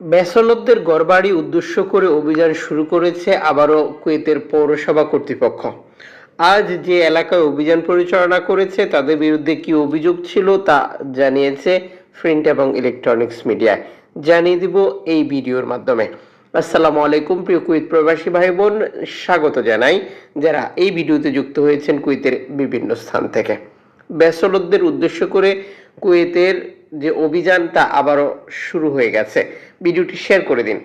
বেসলতদের গড়বাড়ি উদ্দেশ্য করে অভিযান শুরু করেছে আবারও কুয়েতের পৌরসভা কর্তৃপক্ষ। আজ যে এলাকায় অভিযান পরিচালনা করেছে, তাদের বিরুদ্ধে কি অভিযোগ ছিল তা জানিয়েছে প্রিন্ট এবং ইলেকট্রনিক্স মিডিয়ায় জানিয়ে দিব এই ভিডিওর মাধ্যমে। আসসালামু আলাইকুম, প্রিয় কুয়েত প্রবাসী ভাই বোন স্বাগত জানাই। যারা এই ভিডিওতে যুক্ত হয়েছেন কুয়েতের বিভিন্ন স্থান থেকে। বেসলতদের উদ্দেশ্য করে কুয়েতের যে অভিযান তা আবারও শুরু হয়ে গেছে। ভিডিওটি শেয়ার করে দিন।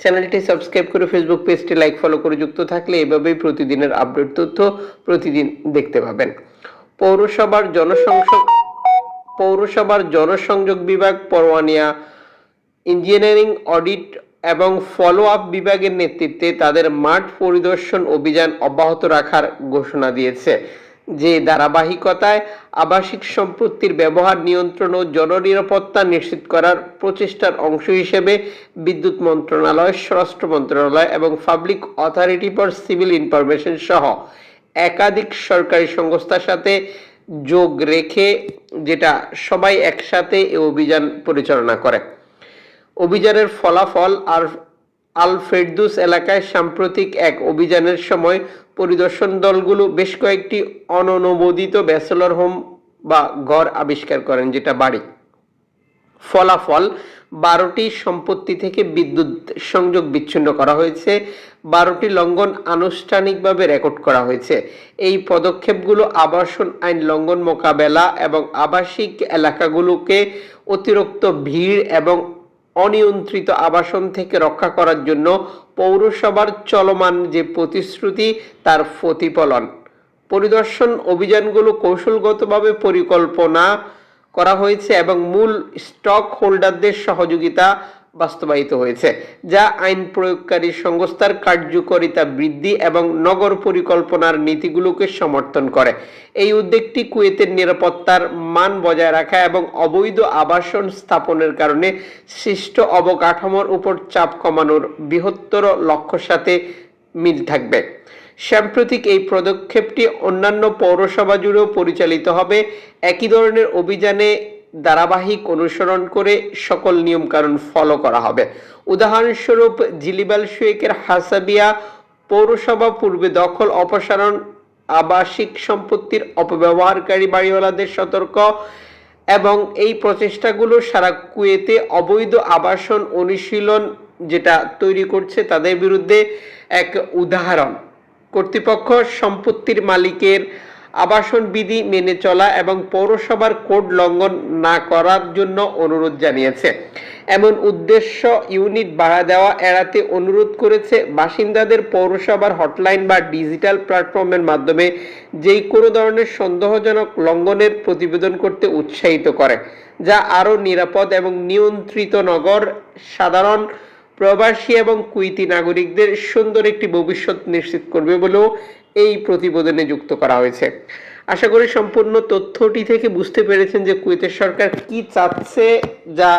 চ্যানেলটি সাবস্ক্রাইব করে ফেসবুক পেজটি লাইক ফলো করে যুক্ত থাকলে এভাবেই প্রতিদিনের আপডেট তথ্য প্রতিদিন দেখতে পাবেন। পৌরসভার জনসংযোগ পৌরসভার জনসংযোগ বিভাগ পরোয়ানিয়া ইঞ্জিনিয়ারিং অডিট এবং ফলো আপ বিভাগের নেতৃত্বে তাদের মাঠ পরিদর্শন অভিযান অব্যাহত রাখার ঘোষণা দিয়েছে। যে ধারাবাহিকতায় আবাসিক সম্পত্তির ব্যবহার, নিয়ন্ত্রণ ও জননিরাপত্তা নিশ্চিত করার প্রচেষ্টার অংশ হিসেবে বিদ্যুৎ মন্ত্রণালয়, স্বরাষ্ট্র মন্ত্রণালয় এবং public authority for civil information সহ একাধিক সরকারি সংস্থার সাথে যোগ রেখে যেটা সবাই একসাথে এই অভিযান পরিচালনা করে। অভিযানের ফলাফল আর আল ফেরদুস এলাকায় সাম্প্রতিক এক অভিযানের সময় পরিদর্শন দলগুলো বেশ কয়েকটি অননুমোদিত ব্যাচেলর হোম বা ঘর আবিষ্কার করেন, যেটা বাড়ি। ফলাফল, বারোটি সম্পত্তি থেকে বিদ্যুৎ সংযোগ বিচ্ছিন্ন করা হয়েছে, বারোটি লঙ্ঘন আনুষ্ঠানিকভাবে রেকর্ড করা হয়েছে। এই পদক্ষেপগুলো আবাসন আইন লঙ্ঘন মোকাবেলা এবং আবাসিক এলাকাগুলোকে অতিরিক্ত ভিড় এবং অনিয়ন্ত্রিত আবাসন থেকে রক্ষা করার জন্য পৌরসভার চলমান যে প্রতিশ্রুতি, তার প্রতিফলন। পরিদর্শন অভিযানগুলো কৌশলগতভাবে পরিকল্পনা করা হয়েছে এবং মূল স্টক হোল্ডারদের সহযোগিতা বাস্তবায়িত হয়েছে, যা আইন প্রয়োগকারী সংস্থার কার্যকারিতা বৃদ্ধি এবং নগর পরিকল্পনার নীতিগুলোকে সমর্থন করে। এই উদ্যোগটি কুয়েতের নিরাপত্তার মান বজায় রাখা এবং অবৈধ আবাসন স্থাপনের কারণে সৃষ্ট অবকাঠামোর উপর চাপ কমানোর বৃহত্তর লক্ষ্যের সাথে মিল থাকবে। সাম্প্রতিক এই পদক্ষেপটি অন্যান্য পৌরসভা জুড়েও পরিচালিত হবে। একই ধরনের অভিযানে ধারাবাহিক অনুসরণ করে সকল নিয়মকানুন ফলো করা হবে। উদাহরণস্বরূপ জিলিবাল শুয়েকের হাসাবিয়া পৌরসভা পূর্বে দখল, অপসারণ, আবাসিক সম্পত্তির অপব্যবহারকারী বাড়িওয়ালাদের সতর্ক এবং এই প্রচেষ্টাগুলো সারা কুয়েতে অবৈধ আবাসন অনুশীলন যেটা তৈরি করছে তাদের বিরুদ্ধে এক উদাহরণ। কর্তৃপক্ষ সম্পত্তির মালিকের আবাসন বিধি মেনে চলা এবং পৌরসভার কোড লঙ্ঘন না করার জন্য অনুরোধ জানিয়েছে। এমন উদ্দেশ্য ইউনিট ভাড়া দেওয়া এড়াতে অনুরোধ করেছে বাসিন্দাদের পৌরসভার হটলাইন বা ডিজিটাল প্ল্যাটফর্মের মাধ্যমে যেই কোনো ধরনের সন্দেহজনক লঙ্ঘনের প্রতিবেদন করতে উৎসাহিত করে, যা আরও নিরাপদ এবং নিয়ন্ত্রিত নগর, সাধারণ প্রবাসী এবং কুইতি নাগরিকদের সুন্দর একটি ভবিষ্যৎ নিশ্চিত করবে বলেও এই প্রতিবেদনে যুক্ত করা হয়েছে। আশা করি সম্পূর্ণ তথ্যটি থেকে বুঝতে পেরেছেন যে কুয়েতের সরকার কি চাচ্ছে যা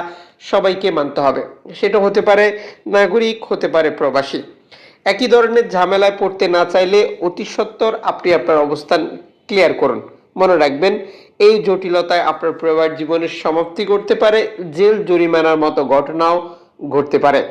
সবাইকে মানতে হবে। সেটা হতে পারে নাগরিক, হতে পারে প্রবাসী। একই ধরনের ঝামেলায় পড়তে না চাইলে অতি সত্বর আপনি আপনার অবস্থান ক্লিয়ার করুন। মনে রাখবেন, এই জটিলতায় আপনার পরিবার জীবনের সমাপ্তি করতে পারে, জেল জরিমানার মতো ঘটনাও ঘটতে পারে।